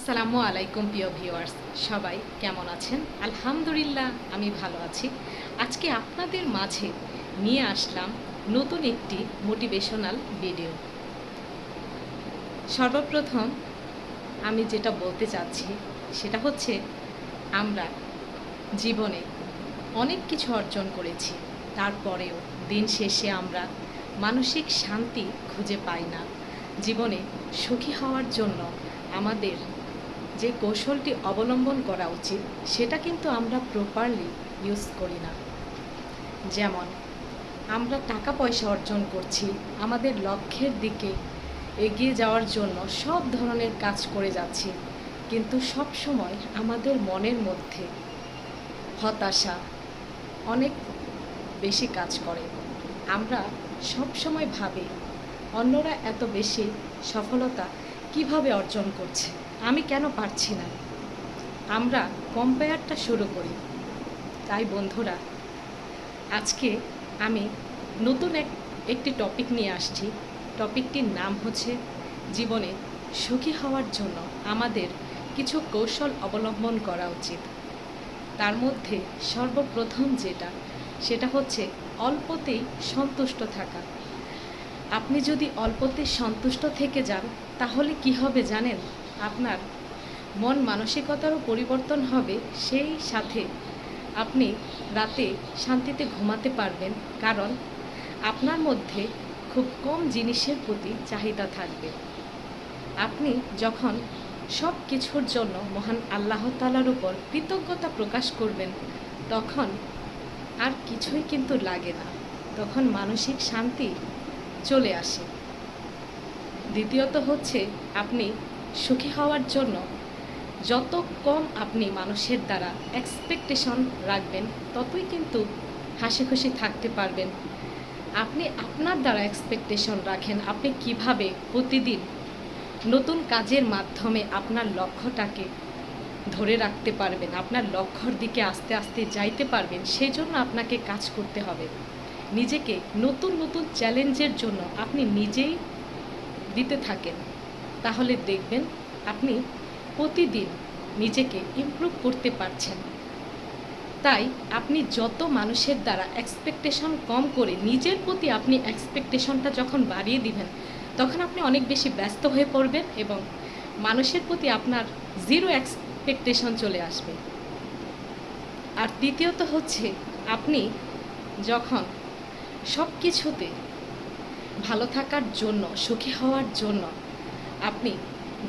আসসালামু আলাইকুম, প্রিয় ভিউয়ার্স। সবাই কেমন আছেন? আলহামদুলিল্লাহ, আমি ভালো আছি। আজকে আপনাদের মাঝে নিয়ে আসলাম নতুন একটি মোটিভেশনাল ভিডিও। সর্বপ্রথম আমি যেটা বলতে চাচ্ছি, সেটা হচ্ছে আমরা জীবনে অনেক কিছু অর্জন করেছি, তারপরেও দিন শেষে আমরা মানসিক শান্তি খুঁজে পাই না। জীবনে সুখী হওয়ার জন্য আমাদের যে কৌশলটি অবলম্বন করা উচিত, সেটা কিন্তু আমরা প্রপারলি ইউজ করি না। যেমন, আমরা টাকা পয়সা অর্জন করছি, আমাদের লক্ষ্যের দিকে এগিয়ে যাওয়ার জন্য সব ধরনের কাজ করে যাচ্ছি, কিন্তু সব সময় আমাদের মনের মধ্যে হতাশা অনেক বেশি কাজ করে। আমরা সব সময় ভাবি, অন্যরা এত বেশি সফলতা কীভাবে অর্জন করছে? আমি কেন পারছি না? আমরা কম্পেয়ারটা শুরু করি। তাই বন্ধুরা, আজকে আমি নতুন এক, একটি টপিক নিয়ে আসছি। টপিকটির নাম হচ্ছে জীবনে সুখী হওয়ার জন্য আমাদের কিছু কৌশল অবলম্বন করা উচিত। তার মধ্যে সর্বপ্রথম যেটা, সেটা হচ্ছে অল্পতেই সন্তুষ্ট থাকা। আপনি যদি অল্পতে সন্তুষ্ট থেকে যান, তাহলে কি হবে জানেন? আপনার মন মানসিকতারও পরিবর্তন হবে, সেই সাথে আপনি রাতে শান্তিতে ঘুমাতে পারবেন, কারণ আপনার মধ্যে খুব কম জিনিসের প্রতি চাহিদা থাকবে। আপনি যখন সব কিছুর জন্য মহান আল্লাহ তালার উপর কৃতজ্ঞতা প্রকাশ করবেন, তখন আর কিছুই কিন্তু লাগে না। তখন মানসিক শান্তি চলে আসে। দ্বিতীয়ত হচ্ছে আপনি সুখী হওয়ার জন্য যত কম আপনি মানুষের দ্বারা এক্সপেকটেশন রাখবেন, ততই কিন্তু হাসি খুশি থাকতে পারবেন। আপনি আপনার দ্বারা এক্সপেকটেশন রাখেন আপনি কীভাবে প্রতিদিন নতুন কাজের মাধ্যমে আপনার লক্ষ্যটাকে ধরে রাখতে পারবেন, আপনার লক্ষ্যর দিকে আস্তে আস্তে যাইতে পারবেন সেই জন্য আপনাকে কাজ করতে হবে। নিজেকে নতুন নতুন চ্যালেঞ্জের জন্য আপনি নিজেই দিতে থাকেন। তাহলে দেখবেন আপনি প্রতিদিন নিজেকে ইমপ্রুভ করতে পারছেন। তাই আপনি যত মানুষের দ্বারা এক্সপেকটেশন কম করে নিজের প্রতি আপনি এক্সপেকটেশনটা যখন বাড়িয়ে দিবেন, তখন আপনি অনেক বেশি ব্যস্ত হয়ে পড়বেন এবং মানুষের প্রতি আপনার জিরো এক্সপেকটেশন চলে আসবে। আর তৃতীয়ত হচ্ছে আপনি যখন সব কিছুতে ভালো থাকার জন্য, সুখী হওয়ার জন্য আপনি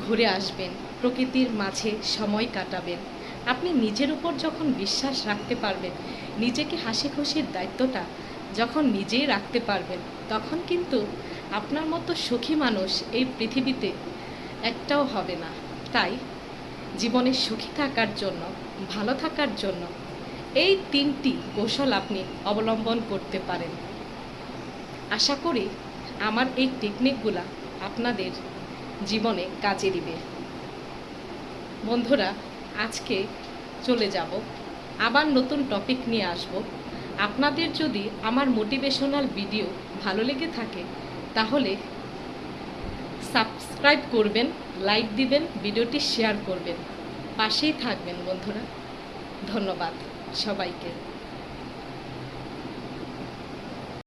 ঘুরে আসবেন, প্রকৃতির মাঝে সময় কাটাবেন। আপনি নিজের উপর যখন বিশ্বাস রাখতে পারবেন, নিজেকে হাসি খুশির দায়িত্বটা যখন নিজেই রাখতে পারবেন, তখন কিন্তু আপনার মতো সুখী মানুষ এই পৃথিবীতে একটাও হবে না। তাই জীবনে সুখী থাকার জন্য, ভালো থাকার জন্য এই তিনটি কৌশল আপনি অবলম্বন করতে পারেন। আশা করি আমার এই টেকনিকগুলা আপনাদের জীবনে কাজে দিবে। বন্ধুরা, আজকে চলে যাব। আবার নতুন টপিক নিয়ে আসব। আপনাদের যদি আমার মোটিভেশনাল ভিডিও ভালো লেগে থাকে, তাহলে সাবস্ক্রাইব করবেন লাইক দিবেন, ভিডিওটি শেয়ার করবেন। পাশেই থাকবেন, বন্ধুরা। ধন্যবাদ সবাইকে।